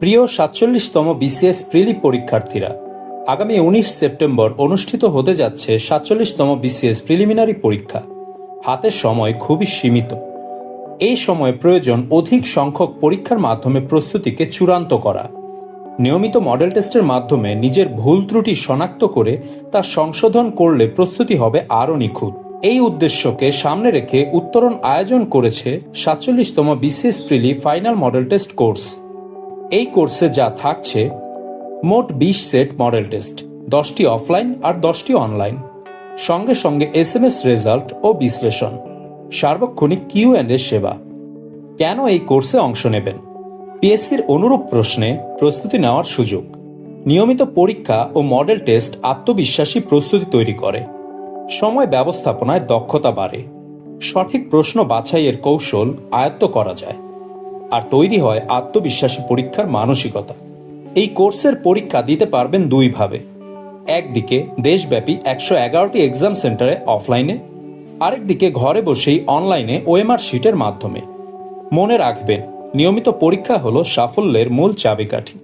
প্রিয় সাতচল্লিশতম বিসিএস প্রিলি পরীক্ষার্থীরা, আগামী উনিশ সেপ্টেম্বর অনুষ্ঠিত হতে যাচ্ছে সাতচল্লিশতম বিসিএস প্রিলিমিনারি পরীক্ষা। হাতের সময় খুবই সীমিত। এই সময় প্রয়োজন অধিক সংখ্যক পরীক্ষার মাধ্যমে প্রস্তুতিকে চূড়ান্ত করা। নিয়মিত মডেল টেস্টের মাধ্যমে নিজের ভুল ত্রুটি শনাক্ত করে তা সংশোধন করলে প্রস্তুতি হবে আরও নিখুঁত। এই উদ্দেশ্যকে সামনে রেখে উত্তরণ আয়োজন করেছে সাতচল্লিশতম BCS preli final model test course. এই কোর্সে যা থাকছে, মোট বিশ সেট মডেল টেস্ট, দশটি অফলাইন আর দশটি অনলাইন। সঙ্গে সঙ্গে এস এম এস রেজাল্ট ও বিশ্লেষণ। সার্বক্ষণিক কিউ অ্যান্ড এ সেবা। কেন এই কোর্সে অংশ নেবেন? পিএসসির অনুরূপ প্রশ্নে প্রস্তুতি নেওয়ার সুযোগ। নিয়মিত পরীক্ষা ও মডেল টেস্ট আত্মবিশ্বাসী প্রস্তুতি তৈরি করে। সময় ব্যবস্থাপনায় দক্ষতা বাড়ে। সঠিক প্রশ্ন বাছাইয়ের কৌশল আয়ত্ত করা যায়। আর তৈরি হয় আত্মবিশ্বাসী পরীক্ষার মানসিকতা। এই কোর্সের পরীক্ষা দিতে পারবেন দুইভাবে একদিকে দেশব্যাপী একশো এগারোটি এক্সাম সেন্টারে অফলাইনে আরেকদিকে ঘরে বসেই অনলাইনে ওএমআর শিটের মাধ্যমে। মনে রাখবেন, নিয়মিত পরীক্ষা হল সাফল্যের মূল চাবিকাঠি।